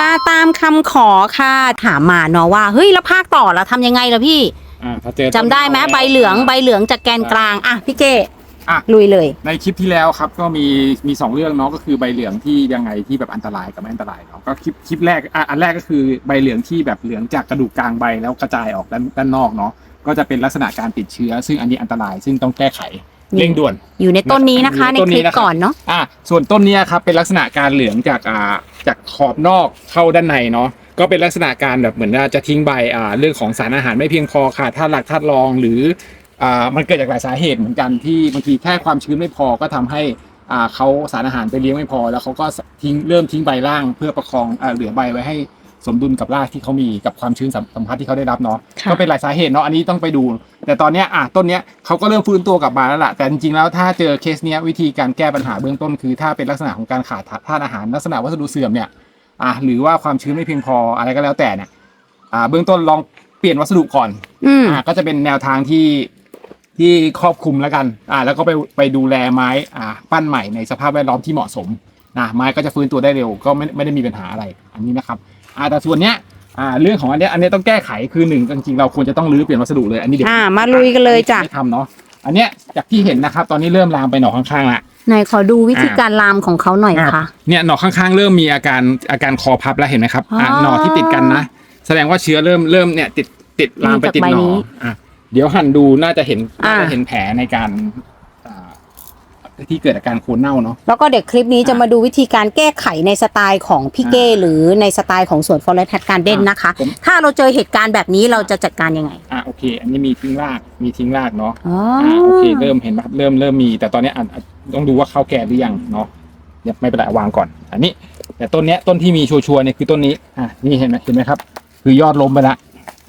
มาตามคำขอค่ะ ถามมาเนาะว่าเฮ้ยแล้วภาคต่อเราทำยังไงล่ะพี่อ่าถ้าเจอจำได้ไหมใบเหลืองใบเหลืองจากแกนกลางอะพี่เก้อะ ลุยเลย ในคลิปที่แล้วครับก็มีมีสองเรื่องเนาะก็คือใบเหลืองที่ยังไงที่แบบอันตรายกับไม่อันตรายเนาะก็คลิปคลิปแรกอะอันแรกก็คือใบเหลืองที่แบบเหลืองจากกระดูกกลางใบแล้วกระจายออกด้านด้านนอกเนาะก็จะเป็นลักษณะการติดเชื้อ ซึ่งอันนี้อันตรายซึ่งต้องแก้ไขนี่ เร่งด่วน อยู่ในต้นนี้นะคะ ในต้นคนี้ลิปนะครับก่อนเนาะอะส่วนต้นเนี้ยครับเป็นลักษณะการเหลืองจากอ่าจากขอบนอกเข้าด้านในเนาะก็เป็นลักษณะการแบบเหมือนว่าจะทิ้งใบอ่าเรื่องของสารอาหารไม่เพียงพอขาดธาตุหลักธาตุรองหรืออ่ามันเกิดจากหลายสาเหตุเหมือนกันที่บางทีแค่ความชื้นไม่พอก็ทำให้อ่าเขาสารอาหารไปเลี้ยงไม่พอ แล้วเขาก็ทิ้งเริ่มทิ้งใบล่างเพื่อประคองอ่าเหลือใบไว้ให้ สมดุลกับรากที่เขามีกับความชื้นสัมสัมผัสที่เขาได้รับเนาะค่ะ ก็เป็นหลายสาเหตุเนาะอันนี้ต้องไปดู แต่ตอนเนี้ยอะต้นเนี้ยเขาก็เริ่มฟื้นตัวกลับมาแล้วล่ะแต่จริงๆแล้วถ้าเจอเคสเนี้ยวิธีการแก้ปัญหาเบื้องต้นคือ ถ้าเป็นลักษณะของการขาดธาตุอาหารลักษณะวัสดุเสื่อมเนี่ยอะหรือว่าความชื้นไม่เพียงพออะไรก็แล้วแต่เนี่ยอ่าเบื้องต้นลองเปลี่ยนวัสดุก่อน อืม อะก็จะเป็นแนวทางที่ที่ครอบคลุมแล้วกันอ่าแล้วก็ไปไปดูแลไม้อ่าปั้นใหม่ในสภาพแวดล้อมที่เหมาะสมนะไม้ก็จะฟื้นตัวได้เร็วก็ไม่ไม่ได้มีปัญหาอะไรอันนี้นะครับ อ่าแต่ส่วนเนี้ยอ่าเรื่องของอันเนี้ยอันเนี้ยต้องแก้ไขคือหนึ่งจริงๆเราควรจะต้องรื้อเปลี่ยนวัสดุเลยอันนี้เดี๋ยวอ่ามาลุยกันเลยจ้ะ ไม่ทำเนาะอันเนี้ยจากที่เห็นนะครับ ตอนนี้เริ่มลามไปหนอกข้างๆละ ไหนขอดูวิธีการลามของเขาหน่อยค่ะ เนี่ยหนอกข้างๆ เริ่มมีอาการอาการคอพับแล้วเห็นไหมครับอะอ๋อหนอที่ติดกันนะ แสดงว่าเชื้อเริ่มเริ่มเนี่ยติดติดลามไปติดหนจากใบอนี้อะเดี๋ยวหั่นดูน่าจะเห็นอ่า น่าจะเห็นแผลในการอ่า ที่เกิดอาการโคนเน่าเนาะ แล้วก็เดี๋ยวคลิปนี้จะอะมาดูวิธีการแก้ไขในสไตล์ของพี่เก้หรือในสไตล์ของสวนฟอเรสต์แฮดการ์เด้นอะนะคะ ผม ถ้าเราเจอเหตุการณ์แบบนี้เราจะจัดการยังไงอะโอเค อันนี้มีทิ้งรากมีทิ้งรากเนาะอ๋ออ่าโอเคเริ่มเห็นปะเริ่มเริ่มมี แต่ตอนเนี้ยอะอะต้องดูว่าเข้าแก่หรือยังเนาะเดี๋ยวไม่เป็นไรวางก่อน อันนี้ แต่ต้นเนี้ยต้นที่มีชัวร์ๆเนี่ยคือต้นนี้อะนี่เห็นไหมเห็นไหมครับ คือยอดล้มไปละ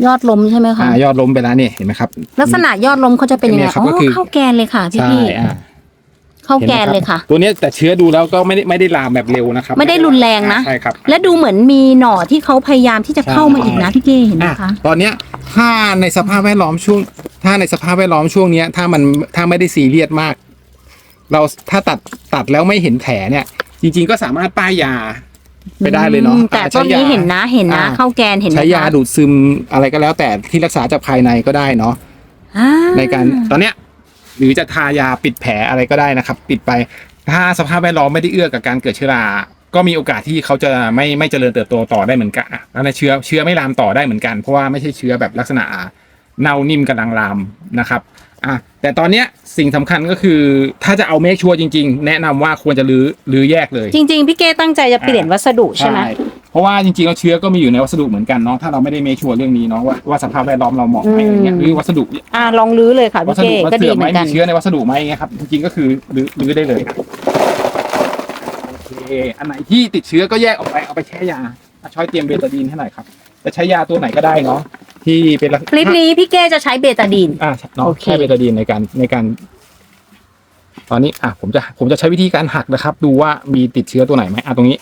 ยอดล้มใช่ไหมคะอ่ายอดล้มไปแล้วเนี่ยเห็นไหมครับ ลักษณะยอดล้มเขาจะเป็นยังไงเนี่ยครับอ๋ก็อคือเข้าแกนเลยค่ะพี่ใช่พี่ อ่า เข้าแกนห็ไหมรับเลยค่ะ ตัวเนี้ยแต่เชื้อดูแล้วก็ไม่ได้ไม่ได้ลามแบบเร็วนะครับไม่ได้รุนแรงนะใช่ครับและดูเหมือนมีหน่อที่เขาพยายามที่จะเข้ามาอีกนะพี่เก้เห็นไหมอะคะตอนเนี้ยถ้าในสภาพแวดล้อมช่วง ถ้าในสภาพแวดล้อมช่วงเนี้ย ถ้ามันถ้าไม่ได้ซีเรียสมาก เราถ้าตัดตัดแล้วไม่เห็นแผลเนี่ย จริง ๆ ก็สามารถป้ายยาไปได้เลยเนาะอืมแต่อ่าต้นใช้ยานี้เห็นนะเห็นนะอ่าเข้าแกนเห็นไหมใช้ยาคะดูดซึมอะไรก็แล้วแต่ที่รักษาจากภายในก็ได้เนาะอ่าในการตอนเนี้ย หรือจะทายาปิดแผลอะไรก็ได้นะครับ ปิดไปถ้าสภาพแวดล้อมไม่ได้เอื้อกับการเกิดเชื้อราก็มีโอกาสที่เขาจะไม่ไม่เจริญเติบโตต่อได้เหมือนกันอะแล้วในเชื้อเชื้อไม่ลามต่อได้เหมือนกัน เพราะว่าไม่ใช่เชื้อแบบลักษณะเน่านิ่มกำลังลามนะครับอะแต่ตอนเนี้ยสิ่งสำคัญก็คือถ้าจะเอาเมคชัวร์จริง ๆ แนะนำว่าควรจะรื้อรื้อแยกเลย จริง ๆ พี่เก้ตั้งใจจะเปลี่ยนวัสดุใช่ไหม เพราะว่าจริงๆแล้วเชื้อก็มีอยู่ในวัสดุเหมือนกันเนาะถ้าเราไม่ได้เมคชัวร์เรื่องนี้เนาะว่าว่าสภาพแวดล้อมเราเหมาะไหมอะไรเงี้ยหรือวัสดุอ่าลองรื้อเลยค่ะวัพี่สดุเก้มันก็ดีเสื่อมเหไหมมือนกัมีนเชื้อในวัสดุไหมอย่างเงี้ยครับจริงๆก็คือรื้อรื้อได้เลยโอเคอันไหนที่ติดเชื้อก็แยกออกไปเอาไปแช่ยาอะช้อยเตรียมเบตาดีนให้หน่อยครับจะใช้ยาตัวไหนก็ได้เนาะที่เป็นลักษณะ คลิปนี้พี่เก้จะใช้เบตาดีน อ่าเนาะโอเคแช่เบตาดีนในการในการ ตอนนี้อะผมจะผมจะใช้วิธีการหักนะครับ ดูว่ามีติดเชื้อตัวไหนไหมอะตรงนี้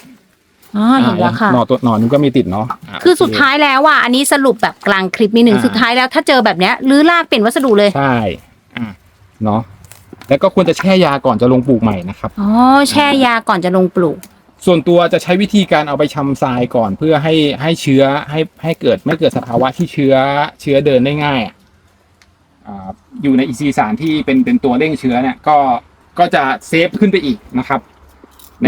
อ๋อเห็นแล้วค่ะ หนอตัวหนอนมันก็มีติดเนาะะคือโเสุดท้ายแล้วอะอันนี้สรุปแบบกลางคลิปนิดนึงอ่าสุดท้ายแล้วถ้าเจอแบบเนี้ยรื้อรากเปลี่ยนวัสดุเลย ใช่อะเนาะแล้วก็ควรจะแช่ยาก่อนจะลงปลูกใหม่นะครับ อ๋อแช่ยาก่อนจะลงปลูก ส่วนตัวจะใช้วิธีการเอาไปชำทรายก่อนเพื่อให้ให้เชื้อให้ให้เกิดไม่เกิดสภาวะที่เชื้อเชื้อเดินได้ง่ายอะอ่าอยู่ในอีซีสารที่เป็นเป็นตัวเร่งเชื้อเนี่ยก็ก็จะเซฟขึ้นไปอีกนะครับใน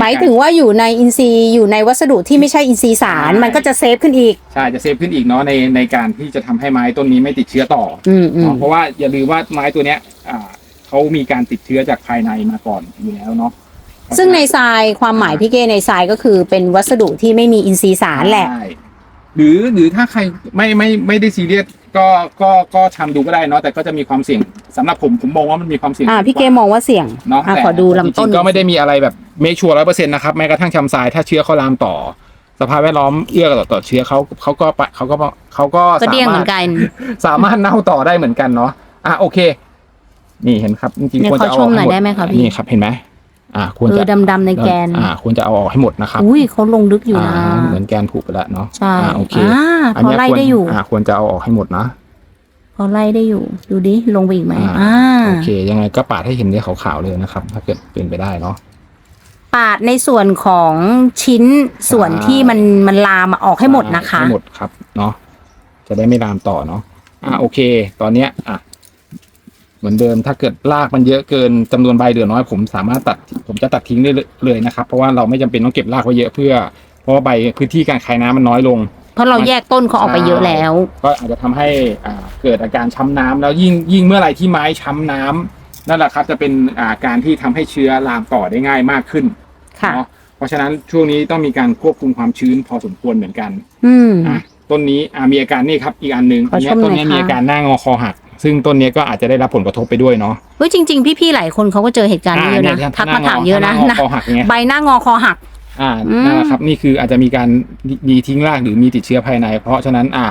หมายกรถึงว่าอยู่ในอินทรีย์อยู่ในวัสดุที่ไม่ใช่อินทรีย์สารใช่มันก็จะเซฟขึ้นอีก ใช่จะเซฟขึ้นอีกเนาะในในการที่จะทำให้ไม้ต้นนี้ไม่ติดเชื้อต่ออืมอืมเนาะเพราะว่าอย่าลืมว่าไม้ตัวเนี้ยอ่าเขามีการติดเชื้อจากภายในมาก่อนอยู่แล้วเนาะซึ่งในทรายความหมายพี่เก้ในทรายก็คือเป็นวัสดุที่ไม่มีอินทรีย์สารแหละใช่หรือหรือถ้าใครไม่ไม่ไม่ได้ซีเรียสก็ก็ก็ทำดูก็ได้เนาะแต่ก็จะมีความเสี่ยง สำหรับผมผมมองว่ามันมีความเสี่ยงอ่าพี่เก้มองว่าเสี่ยงเนาะอ่าแต่ขอดูลำต้นจริงๆก็ไม่ได้มีอะไรแบบเมคชัวร์ร้อยเปอร์เซ็นต์นะครับแม้กระทั่งชำทรายถ้าเชื้อเขาลามต่อ สภาพแวดล้อมเอื้อต่อต่อเชื้อเขาเขาก็ปะเขาก็เขาก็ก็เดี้ยงสาเหมืมารอถนกัน สามารถเน่าต่อได้เหมือนกันเนาะ อะโอเค นี่เห็นครับจริงเนี่ยๆควรจะเอาขอชมกหน่อยให้ได้ไหมคะพี่ นี่ครับเห็นไหมอ่าควรเอจะอดำๆในแกน อ่าควรจะเอาออกให้หมดนะครับอุ้ยเขาลงลึกอยู่นะาเหมือนแกนผุไปแล้วเนาะใช่อ่าโอเคอ่าอันพอเนี้ยไล่ควรได้อยู่ อ่าควรจะเอาออกให้หมดนะ พอไล่ได้อยู่ ดูดิ ลงไปอีกไหมอ่าอ่าโอเค ยังไงก็ปาดให้เห็นเนื้อขาวๆเลยนะครับ ถ้าเกิดเป็นไปได้เนาะปาดในส่วนของชิ้นส่วนอ่าที่มันมันลามออกให้หมดนะคะให้หมดครับเนาะจะได้ไม่ลามต่อเนาะอะโอเค ตอนเนี้ยอะเหมือนเดิมถ้าเกิดรากมันเยอะเกินจำนวนใบเหลือน้อยผมสามารถตัดผมจะตัดทิ้งได้เลยนะครับ เพราะว่าเราไม่จำเป็นต้องเก็บรากไว้เยอะเพื่อ เพราะว่าใบพื้นที่การคายน้ำมันน้อยลง เพราะเราแยกต้นเขาออกไปเยอะแล้ว ก็อาจจะทำให้อ่าเกิดอาการช้ำน้ำแล้วยิ่งยิ่งเมื่อไหร่ที่ไม้ช้ำน้ำนั่นแหละครับจะเป็นอ่าการที่ทำให้เชื้อลามต่อได้ง่ายมากขึ้นค่ะ เนาะเพราะฉะนั้นช่วงนี้ต้องมีการควบคุมความชื้นพอสมควรเหมือนกัน อืม อะต้นนี้อ่ามีอาการนี่ครับอีกอันหนึ่งขอชมเนี้ยต้นเนี้ยหน่อยค่ะ มีอาการหน้างอคอหัก ซึ่งต้นเนี้ยก็อาจจะได้รับผลกระทบไปด้วยเนาะเฮ้ยจริง ๆ พี่ๆหลายคนเขาก็เจอเหตุการณ์นี้เยอะนะอ่ทักมาถามเยอะนะหน้างอนะคอหักเนี้ยใบหน้างอคอหัก อ่าอืมนั่นแหละครับนี่คืออาจจะมีการมีทิ้งรากหรือมีติดเชื้อภายใน เพราะฉะนั้นอะ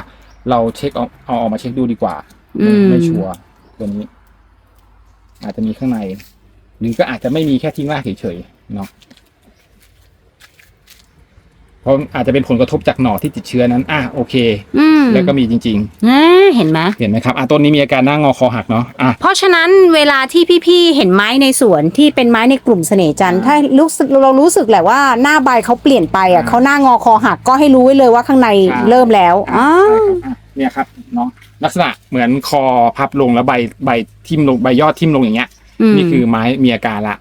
เราเช็คเอาเอาออกมาเช็คดูดีกว่าอืมไม่ชัวร์ตัวนี้ อาจจะมีข้างใน หรือก็อาจจะไม่มีแค่ทิ้งรากเฉยๆเนาะ เพราะอาจจะเป็นผลกระทบจากหน่อที่ติดเชื้อนั้น อะโอเค อืมแล้วก็มีจริงนะเห็นไหม ๆ เห็นไหมครับอะต้นนี้มีอาการหน้างอคอหักเนาะอะ เพราะฉะนั้นเวลาที่พี่ๆ เห็นไม้ในสวนที่เป็นไม้ในกลุ่มเสน่ห์จันทร์อ่าถ้ารู้สึกเรารู้สึกแหละว่าหน้าใบเขาเปลี่ยนไปอะอ่าเขาหน้างอคอหักก็ให้รู้ไว้เลยว่าข้างในอ่า เริ่มแล้วอ๋อใช่ครับอะเนี่ยครับเนาะลักษณะเหมือนคอพับลงแล้วใบใบทิ่มลงใบยอดทิ่มลงอย่างเงี้ย มนี่คือไม้มีอาการละ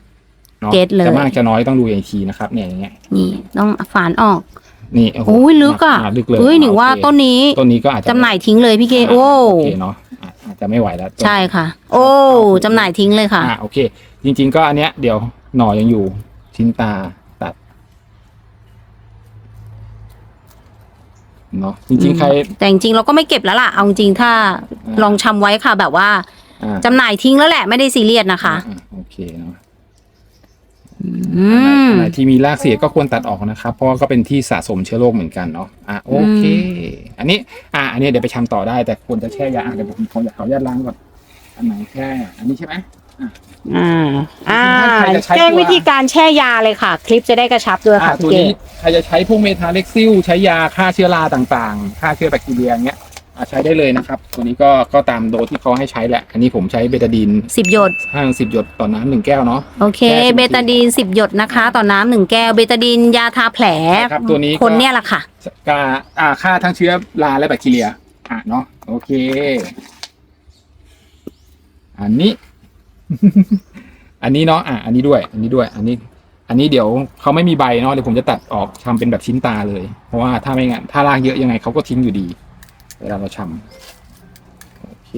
เนาะเก็ตเลย จะมากจะน้อยต้องดูอย่างทีนะครับเนี่ยอย่างเงี้ยนี่ต้องฝานออก นี่โอ้โหโอ้ยลึกอะลึกเลยเฮ้ยหนิงว่าโอเคต้นนี้ต้นนี้ก็อาจจะจำหน่ายทิ้งเลยพี่เกอ่าโอ้ โอเคเนาะอะอาจจะไม่ไหวแล้ว ใช่ค่ะ โอ้จำหน่ายทิ้งเลยค่ะ อ่าโอเค จริง ๆ ก็อันเนี้ยเดี๋ยวหน่อยังอยู่ชิ้นตาตัดเนาะจริง ๆ ใคร แต่จริงๆเราก็ไม่เก็บแล้วล่ะ เอาจริงๆถ้าอ่า ลองชำไว้ค่ะ แบบว่าอ่าจำหน่ายทิ้งแล้วแหละไม่ได้ซีเรียสนะคะ อ่าโอเคเนาะ อืมอันไหนที่มีรากเสียก็ควรตัดออกนะครับ เพราะว่าก็เป็นที่สะสมเชื้อโรคเหมือนกันเนาะอะโอเค อันนี้ อะอันนี้เดี๋ยวไปชำต่อได้แต่ควรจะแช่ยาอะเดี๋ยวผมขออยากขออนุญาตล้างก่อนอันไหนแช่อันนี้ใช่ไหมอ่าอ่าถ้าใครจะใช้แจ้งตัววิธีการแช่ยาเลยค่ะ คลิปจะได้กระชับด้วยอะค่ะตัวพี่เกนี้ใครจะใช้พวกเมทาเล็กซิลใช้ยาฆ่าเชื้อราต่างๆฆ่าเชื้อแบคทีเรียอย่างเงี้ยอะ ใช้ได้เลยนะครับ ตัวนี้ก็ก็ตามโดสที่เขาให้ใช้แหละ อันนี้ผมใช้เบตาดีนสิบหยดห้างสิบหยดต่อน้ำหนึ่งแก้วเนาะ โอเคแก้วเบตาดีนสิบหยดนะคะ ต่อน้ำหนึ่งแก้ว เบตาดีนยาทาแผลใช่ครับตัวนี้ก็คนเนี่ยแหละค่ะกาอ่าฆ่าทั้งเชื้อราและแบคทีเรีย อะเนาะ โอเค อันนี้ อันนี้เนาะ อะ อันนี้ด้วย อันนี้ด้วย อันนี้อันนี้เดี๋ยวเขาไม่มีใบเนาะเดี๋ยวผมจะตัดออกทำเป็นแบบชิ้นตาเลย เพราะว่าถ้าไม่งั้นถ้ารากเยอะยังไงเขาก็ทิ้งอยู่ดี เวลาเราชำโอเค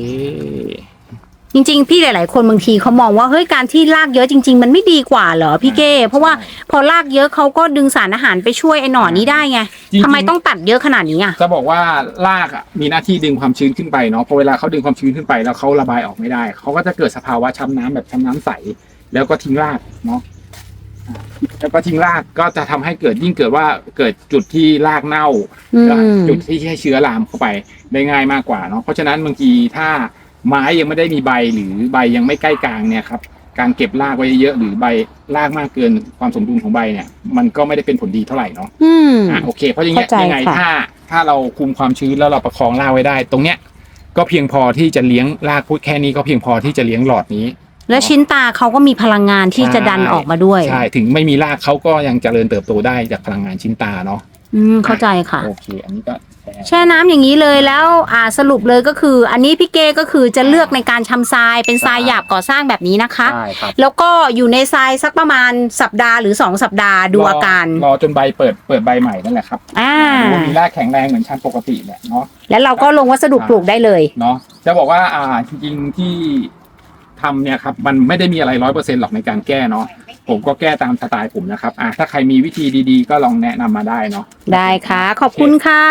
จริงๆ พี่หลาย ๆ คนบางทีเขามองว่าเฮ้ยการที่ลากเยอะจริง ๆ มันไม่ดีกว่าเหรอพี่เก้เพราะว่าพอลากเยอะเขาก็ดึงสารอาหารไปช่วยไอ้หนอนนี้ได้ไงจริงๆ ทำไมต้องตัดเยอะขนาดนี้อะ จะบอกว่ารากอะมีหน้าที่ดึงความชื้นขึ้นไปเนาะพอเวลาเขาดึงความชื้นขึ้นไปแล้วเขาระบายออกไม่ได้เขาก็จะเกิดสภาวะช้ำน้ำแบบช้ำน้ำใส แล้วก็ทิ้งรากเนาะอ่า แล้วก็ทิ้งรากก็จะทำให้เกิดยิ่งเกิดว่าเกิดจุดที่รากเน่าอืม แล้วจุดที่ให้เชื้อลามเข้าไปได้ง่ายมากกว่าเนาะเพราะฉะนั้นบางทีถ้าไม้ยังไม่ได้มีใบหรือใบยังไม่ใกล้กลางเนี่ยครับการเก็บรากไว้เยอะหรือใบรากมากเกินความสมดุลของใบเนี่ย มันก็ไม่ได้เป็นผลดีเท่าไหร่เนาะ อืม อะโอเค เพราะอย่างเงี้ยเข้าใจยังไงค่ะ ถ้าถ้าเราคุมความชื้นแล้วเราประคองรากไว้ได้ ตรงเนี้ยก็เพียงพอที่จะเลี้ยงรากพูดแค่นี้ก็เพียงพอที่จะเลี้ยงหลอดนี้ แล้วชิ้นตาเขาก็มีพลังงานที่จะดันออกมาด้วย ใช่ ถึงไม่มีรากเขาก็ยังเจริญเติบโตได้จากพลังงานชิ้นตาเนาะอืมเข้าใจค่ะ โอเค อันนี้ก็แชร์แช่น้ำอย่างนี้เลยแล้วอ่าสรุปเลยก็คือ อันนี้พี่เก้ก็คือจะเลือกในการชำทรายเป็นทรายหยาบก่อสร้างแบบนี้นะคะใช่ครับแล้วก็อยู่ในทรายสักประมาณสัปดาห์หรือ 2 สัปดาห์ดูอาการ รอจนใบเปิดเปิดใบใหม่นั่นแหละครับอ่าดูว่ามีรากแข็งแรงเหมือนชั้นปกติแหละเนาะแล้วเราก็ลงวัสดุปลูกได้เลยเนาะจะบอกว่าอ่าจริงๆที่ ทำเนี่ยครับมันไม่ได้มีอะไรร้อยเปอร์เซ็นต์หรอกในการแก้เนาะผมก็แก้ตามสไตล์ผมนะครับอ่าถ้าใครมีวิธีดีๆ ก็ลองแนะนำมาได้เนาะ ได้ค่ะ ขอบคุณค่ะ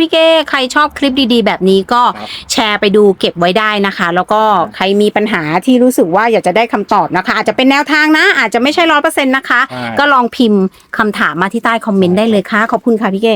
พี่เก้ใครชอบคลิปดีๆ แบบนี้ก็ครับ แชร์ไปดูเก็บไว้ได้นะคะ แล้วก็ใครมีปัญหาที่รู้สึกว่าอยากจะได้คำตอบนะคะ อาจจะเป็นแนวทางนะ อาจจะไม่ใช่ร้อยเปอร์เซ็นต์นะคะ ใช่ ก็ลองพิมพ์คำถามมาที่ใต้คอมเมนต์ได้เลยค่ะ ขอบคุณค่ะพี่เก้